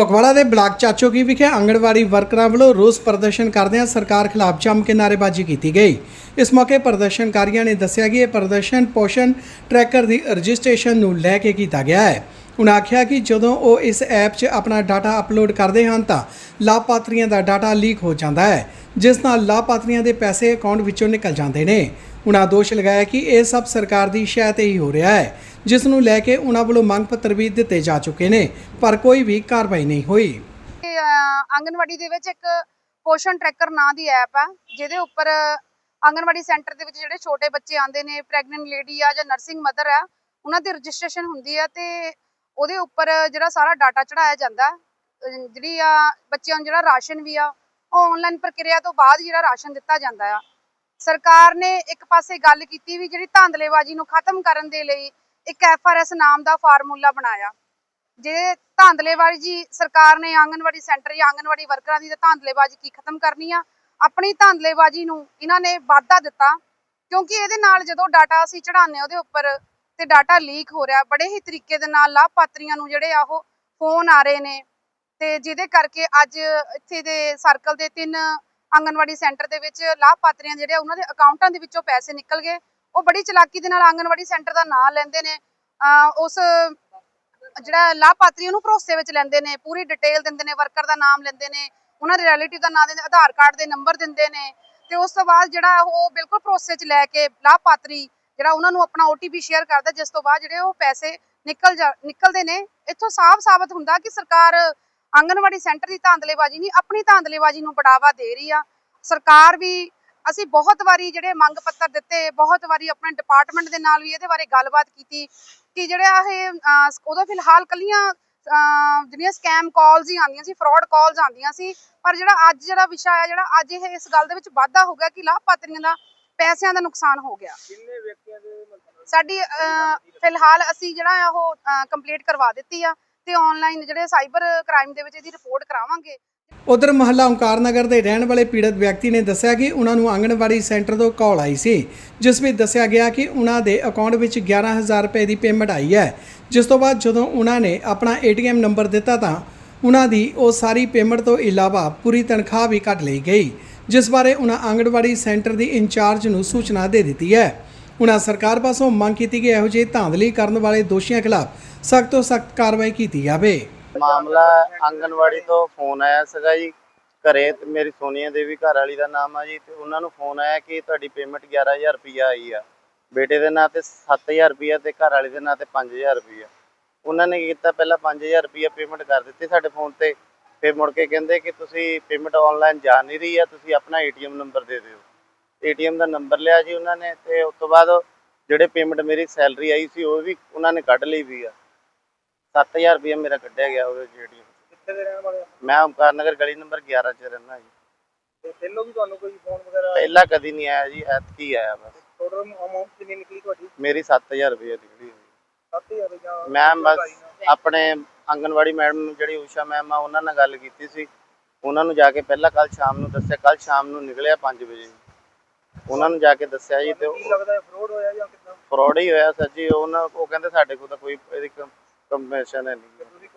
ਫਗਵਾੜਾ ਦੇ ਬਲਾਕ ਚਾਚੋਕੀ ਵਿਖੇ ਆਂਗਣਵਾੜੀ ਵਰਕਰਾਂ ਵੱਲੋਂ ਰੋਸ ਪ੍ਰਦਰਸ਼ਨ ਕਰਦਿਆਂ ਸਰਕਾਰ ਖਿਲਾਫ ਜੰਮ ਕੇ ਨਾਅਰੇਬਾਜ਼ੀ ਕੀਤੀ ਗਈ। ਇਸ ਮੌਕੇ ਪ੍ਰਦਰਸ਼ਨਕਾਰੀਆਂ ਨੇ ਦੱਸਿਆ ਕਿ ਇਹ ਪ੍ਰਦਰਸ਼ਨ ਪੋਸ਼ਣ ਟਰੈਕਰ ਦੀ ਰਜਿਸਟ੍ਰੇਸ਼ਨ ਨੂੰ ਲੈ ਕੇ ਕੀਤਾ ਗਿਆ ਹੈ। ਉਹਨਾਂ ਆਖਿਆ ਕਿ ਜਦੋਂ ਉਹ ਇਸ ਐਪ 'ਚ ਆਪਣਾ ਡਾਟਾ ਅਪਲੋਡ ਕਰਦੇ ਹਨ ਤਾਂ ਲਾਭਪਾਤਰੀਆਂ ਦਾ ਡਾਟਾ ਲੀਕ ਹੋ ਜਾਂਦਾ ਹੈ, ਜਿਸ ਨਾਲ ਲਾਭਪਾਤਰੀਆਂ ਦੇ ਪੈਸੇ ਅਕਾਊਂਟ ਵਿੱਚੋਂ ਨਿਕਲ ਜਾਂਦੇ ਨੇ। ਉਨ੍ਹਾਂ ਦੋਸ਼ ਲਗਾਇਆ ਕਿ ਇਹ ਸਭ ਸਰਕਾਰ ਦੀ ਸ਼ਹਿ ਤੇ ਹੀ ਹੋ ਰਿਹਾ ਹੈ ਜਿਸ ਨੂੰ ਲੈ ਕੇ ਉਨ੍ਹਾਂ ਵੱਲੋਂ ਮੰਗ ਪੱਤਰ ਵੀ ਦਿੱਤੇ ਜਾ ਚੁੱਕੇ ਨੇ ਪਰ ਕੋਈ ਵੀ ਕਾਰਵਾਈ ਨਹੀਂ ਹੋਈ। ਇਹ, ਆਂਗਣਵਾੜੀ ਦੇ ਵਿੱਚ ਇੱਕ ਪੋਸ਼ਣ ਟਰੈਕਰ ਨਾਂ ਦੀ ਐਪ ਆ ਜਿਹਦੇ ਉੱਪਰ ਆਂਗਣਵਾੜੀ ਸੈਂਟਰ ਦੇ ਵਿੱਚ ਜਿਹੜੇ ਛੋਟੇ ਬੱਚੇ ਆਉਂਦੇ ਨੇ ਪ੍ਰੈਗਨੈਂਟ ਲੇਡੀ ਆ ਜਾਂ ਨਰਸਿੰਗ ਮਦਰ ਆ ਉਹਨਾਂ ਦੀ ਰਜਿਸਟ੍ਰੇਸ਼ਨ ਹੁੰਦੀ ਆ ਤੇ ਉਹਦੇ ਉੱਪਰ ਜਿਹੜਾ ਸਾਰਾ ਡਾਟਾ ਚੜਾਇਆ ਜਾਂਦਾ। ਜਿਹੜੀ ਆ ਬੱਚਿਆਂ ਨੂੰ ਜਿਹੜਾ ਰਾਸ਼ਨ ਵੀ ਆ ਉਹ ਆਨਲਾਈਨ ਪ੍ਰਕਿਰਿਆ ਤੋਂ ਬਾਅਦ ਜਿਹੜਾ ਰਾਸ਼ਨ ਦਿੱਤਾ ਜਾਂਦਾ ਆ। ਸਰਕਾਰ ਨੇ ਇੱਕ ਪਾਸੇ ਗੱਲ ਕੀਤੀ ਵੀ ਜਿਹੜੀ ਧਾਂਦਲੇਬਾਜ਼ੀ ਨੂੰ ਖਤਮ ਕਰਨ ਦੇ ਲਈ ਇੱਕ ਐਫਆਰਐਸ ਨਾਮ ਦਾ ਫਾਰਮੂਲਾ ਬਣਾਇਆ। ਜੇ ਧਾਂਦਲੇਬਾਜ਼ੀ ਸਰਕਾਰ ਨੇ ਆਂਗਨਵਾੜੀ ਸੈਂਟਰ ਜਾਂ ਆਂਗਨਵਾੜੀ ਵਰਕਰਾਂ ਦੀ ਤਾਂ ਧਾਂਦਲੇਬਾਜ਼ੀ ਕੀ ਖਤਮ ਕਰਨੀ ਆ? ਆਪਣੀ ਧਾਂਦਲੇਬਾਜ਼ੀ ਨੂੰ ਇਹਨਾਂ ਨੇ ਵਾਧਾ ਦਿੱਤਾ ਕਿਉਂਕਿ ਇਹਦੇ ਨਾਲ ਜਦੋਂ ਡਾਟਾ ਅਸੀਂ ਚੜਾਉਂਦੇ ਉਹਦੇ ਉੱਪਰ ਤੇ ਡਾਟਾ ਲੀਕ ਹੋ ਰਿਹਾ, ਬੜੇ ਹੀ ਤਰੀਕੇ ਦੇ ਨਾਲ ਲਾਭਪਾਤਰੀਆਂ ਨੂੰ ਜਿਹੜੇ ਆ ਉਹ ਫੋਨ ਆ ਰਹੇ ਨੇ ਤੇ ਜਿਹਦੇ ਕਰਕੇ ਅੱਜ ਇੱਥੇ ਦੇ ਸਰਕਲ ਦੇ ਤਿੰਨ ਆਂਗਨਵਾੜੀ ਸੈਂਟਰ ਦੇ ਵਿੱਚ ਲਾਭਪਾਤਰੀਆਂ ਜਿਹੜੇ ਉਹਨਾਂ ਦੇ ਅਕਾਊਂਟਾਂ ਦੇ ਵਿੱਚੋਂ ਪੈਸੇ ਨਿਕਲ ਗਏ। ਉਹ ਬੜੀ ਚਲਾਕੀ ਦੇ ਨਾਲ ਆਂਗਨਵਾੜੀ ਸੈਂਟਰ ਦਾ ਨਾਮ ਲੈਂਦੇ ਨੇ। ਉਸ ਜਿਹੜਾ ਲਾਭਪਾਤਰੀ ਉਹਨੂੰ ਭਰੋਸੇ ਵਿੱਚ ਲੈਂਦੇ ਨੇ, ਪੂਰੀ ਡਿਟੇਲ ਦਿੰਦੇ ਨੇ, ਵਰਕਰ ਦਾ ਨਾਮ ਲੈਂਦੇ ਨੇ, ਉਹਨਾਂ ਦੇ ਰਿਲੇਟਿਵ ਦਾ ਨਾਮ ਦਿੰਦੇ ਆਧਾਰ ਕਾਰਡ ਦੇ ਨੰਬਰ ਦਿੰਦੇ ਨੇ। ਤੇ ਉਸ ਤੋਂ ਬਾਅਦ ਜਿਹੜਾ ਉਹ ਬਿਲਕੁਲ ਭਰੋਸੇ 'ਚ ਲੈ ਕੇ ਲਾਭਪਾਤਰੀ ਜਿਹੜਾ ਉਹਨਾਂ ਨੂੰ ਆਪਣਾ OTP ਸ਼ੇਅਰ ਕਰਦਾ, ਜਿਸ ਤੋਂ ਬਾਅਦ ਜਿਹੜੇ ਉਹ ਪੈਸੇ ਨਿਕਲ ਜਾ, ਨਿਕਲਦੇ ਨੇ, ਇੱਥੋਂ ਸਾਫ਼ ਸਾਬਤ ਹੁੰਦਾ ਕਿ ਸਰਕਾਰ ਆਂਗਨਵਾੜੀ ਸੈਂਟਰ ਦੀ ਧਾਂਦਲੇਬਾਜ਼ੀ ਨਹੀਂ ਆਪਣੀ ਧਾਂਦਲੇਬਾਜ਼ੀ ਨੂੰ ਬੜਾਵਾ ਦੇ ਰਹੀ ਆ। ਸਰਕਾਰ ਵੀ ਅਸੀਂ ਬਹੁਤ ਵਾਰੀ ਜਿਹੜੇ ਮੰਗ ਪੱਤਰ ਦਿੱਤੇ ਬਹੁਤ ਵਾਰੀ ਆਪਣੇ ਡਿਪਾਰਟਮੈਂਟ ਦੇ ਨਾਲ ਵੀ ਇਹਦੇ ਬਾਰੇ ਗੱਲਬਾਤ ਕੀਤੀ ਕਿ ਜਿਹੜਾ ਇਹ ਉਦੋਂ ਫਿਲਹਾਲ ਕੱਲੀਆਂ ਜਿਹੜੀਆਂ ਸਕੈਮ ਕਾਲਸ ਹੀ ਆਉਂਦੀਆਂ ਸੀ ਫਰਾਡ ਕਾਲਸ ਆਉਂਦੀਆਂ ਸੀ ਪਰ ਜਿਹੜਾ ਅੱਜ ਜਿਹੜਾ ਵਿਸ਼ਾ ਹੈ ਜਿਹੜਾ ਅੱਜ ਇਹ ਇਸ ਗੱਲ ਦੇ ਵਿੱਚ ਵਾਧਾ ਹੋ ਗਿਆ ਕਿ ਲਾਭਪਾਤਰੀਆਂ ਦਾ ਪੈਸਿਆਂ ਦਾ ਨੁਕਸਾਨ ਹੋ ਗਿਆ। ਕਿੰਨੇ ਵਿਅਕਤੀਆਂ ਦੇ ਮਤਲਬ ਸਾਡੀ ਫਿਲਹਾਲ ਅਸੀਂ ਜਿਹੜਾ ਆ ਉਹ ਕੰਪਲੀਟ ਕਰਵਾ ਦਿੱਤੀ ਆ। ਤੇ ਆਨਲਾਈਨ ਜਿਹੜੇ ਸਾਈਬਰ ਕ੍ਰਾਈਮ ਦੇ ਵਿੱਚ ਇਹਦੀ ਰਿਪੋਰਟ ਕਰਾਵਾਂਗੇ। ਉਧਰ ਮਹੱਲਾ ਓਂਕਾਰ ਨਗਰ ਦੇ ਰਹਿਣ ਵਾਲੇ ਪੀੜਤ ਵਿਅਕਤੀ ਨੇ ਦੱਸਿਆ ਕਿ ਉਹਨਾਂ ਨੂੰ ਆਂਗਣਵਾੜੀ ਸੈਂਟਰ ਤੋਂ ਕਾਲ ਆਈ ਸੀ, ਜਿਸ ਵਿੱਚ ਦੱਸਿਆ ਗਿਆ ਕਿ ਉਹਨਾਂ ਦੇ ਅਕਾਊਂਟ ਵਿੱਚ 11000 ਰੁਪਏ ਦੀ ਪੇਮੈਂਟ ਆਈ ਹੈ। ਜਿਸ ਤੋਂ ਬਾਅਦ ਜਦੋਂ ਉਹਨਾਂ ਨੇ ਆਪਣਾ ਏਟੀਐਮ ਨੰਬਰ ਦਿੱਤਾ ਤਾਂ ਉਹਨਾਂ ਦੀ ਉਹ ਸਾਰੀ ਪੇਮੈਂਟ ਤੋਂ ਇਲਾਵਾ ਪੂਰੀ ਤਨਖਾਹ ਵੀ ਕੱਟ ਲਈ ਗਈ, ਜਿਸ ਬਾਰੇ ਉਹਨਾਂ ਆਂਗਣਵਾੜੀ ਸੈਂਟਰ ਦੀ ਇੰਚਾਰਜ ਨੂੰ ਸੂਚਨਾ ਦੇ ਦਿੱਤੀ ਹੈ। ਉਹਨਾਂ ਸਰਕਾਰ ਪਾਸੋਂ ਮੰਗ ਕੀਤੀ ਕਿ ਇਹੋ ਜਿਹੇ ਧਾਂਦਲੀ ਕਰਨ ਵਾਲੇ ਦੋਸ਼ੀਆਂ ਖਿਲਾਫ ਸਖਤ ਤੋਂ ਸਖਤ ਕਾਰਵਾਈ ਕੀਤੀ ਜਾਵੇ। ਮਾਮਲਾ ਆਂਗਨਵਾੜੀ ਤੋਂ ਫੋਨ ਆਇਆ ਸੀਗਾ ਜੀ। ਘਰੇ ਤੇ ਮੇਰੀ ਸੋਨੀਆ ਦੇਵੀ ਘਰ ਵਾਲੀ ਦਾ ਨਾਮ ਆ ਜੀ। ਤੇ ਉਹਨਾਂ ਨੂੰ ਫੋਨ ਆਇਆ ਕਿ ਤੁਹਾਡੀ ਪੇਮੈਂਟ 11000 ਰੁਪਇਆ ਆਈ ਆ। ਬੇਟੇ ਦੇ ਨਾਂ ਤੇ 7000 ਰੁਪਇਆ ਤੇ ਘਰ ਵਾਲੀ ਦੇ ਨਾਂ ਤੇ 5000 ਰੁਪਇਆ ਉਹਨਾਂ ਨੇ ਕੀ ਕੀਤਾ? ਪਹਿਲਾਂ 5000 ਰੁਪਇਆ ਪੇਮੈਂਟ ਕਰ ਦਿੱਤੀ ਸਾਡੇ ਫੋਨ ਤੇ। ਫਿਰ ਮੁੜ ਕੇ ਕਹਿੰਦੇ ਕਿ ਤੁਸੀਂ ਪੇਮੈਂਟ ਆਨਲਾਈਨ ਜਾ ਨਹੀਂ ਰਹੀ ਆ। ਤੁਸੀਂ ਆਪਣਾ ਏਟੀਐਮ ਨੰਬਰ ਦੇ ਦਿਓ। ਏਟੀਐਮ ਦਾ ਨੰਬਰ ਲਿਆ ਜੀ ਉਹਨਾਂ ਨੇ ਤੇ ਉਸ ਤੋਂ ਬਾਅਦ ਜਿਹੜੇ ਪੇਮੈਂਟ ਮੇਰੀ ਸੈਲਰੀ ਆਈ ਸੀ ਉਹ ਵੀ ਉਹਨਾਂ ਨੇ ਕੱਢ ਲਈ ਵੀ ਆ। 7000 ਰੁਪਇਆ ਮੇਰਾ ਕੱਢਿਆ ਗਿਆ ਉਹਦੇ ਏਟੀਐਮ ਕਿੱਥੇ ਦੇ ਰਹਿਣ ਵਾਲੇ? ਮੈਂ ਓਮਕਾਰ ਨਗਰ ਗਲੀ ਨੰਬਰ 11 ਚ ਰਹਿੰਦਾ ਜੀ। ਤੇ ਪਹਿਲੋਂ ਵੀ ਤੁਹਾਨੂੰ ਕੋਈ ਫੋਨ ਵਗੈਰਾ ਪਹਿਲਾਂ ਕਦੀ ਨਹੀਂ ਆਇਆ ਜੀ ਐਤਕੀ ਆਇਆ ਬਸ। ਟੋਟਲ ਅਮਾਉਂਟ ਕਿੰਨੀ ਨਿਕਲੀ ਤੁਹਾਡੀ? ਮੇਰੀ 7000 ਰੁਪਏ ਨਿਕਲੀ ਹੋਈ। 7000 ਜਾਂ ਮੈਂ ਬਸ ਆਪਣੇ ਆਂਗਨਵਾੜੀ ਮੈਡਮ ਜਿਹੜੀ ਊਸ਼ਾ ਮੈਮ ਆ ਉਹਨਾਂ ਨਾਲ ਗੱਲ ਕੀਤੀ ਸੀ। ਉਹਨਾਂ ਨੂੰ ਜਾ ਕੇ ਪਹਿਲਾਂ ਕੱਲ ਸ਼ਾਮ ਨੂੰ ਦੱਸਿਆ ਕੱਲ ਸ਼ਾਮ ਨੂੰ ਨਿਕਲਿਆ 5 ਵਜੇ। ਉਹਨਾਂ ਨੂੰ ਜਾ ਕੇ ਦੱਸਿਆ ਜੀ ਤੇ ਕੀ ਲੱਗਦਾ ਹੈ ਫਰੋਡ ਹੋਇਆ ਜਾਂ ਕਿੱਦਾਂ? ਫਰਾਡ ਹੀ ਹੋਇਆ ਸਰ ਜੀ ਉਹਨਾਂ ਉਹ ਕਹਿੰਦੇ ਸਾਡੇ ਕੋਲ ਤਾਂ ਕੋਈ ਇਹਦੀ ਕੰਪਨਸੇਸ਼ਨ ਹੈ ਨਹੀਂ। ਤੁਸੀਂ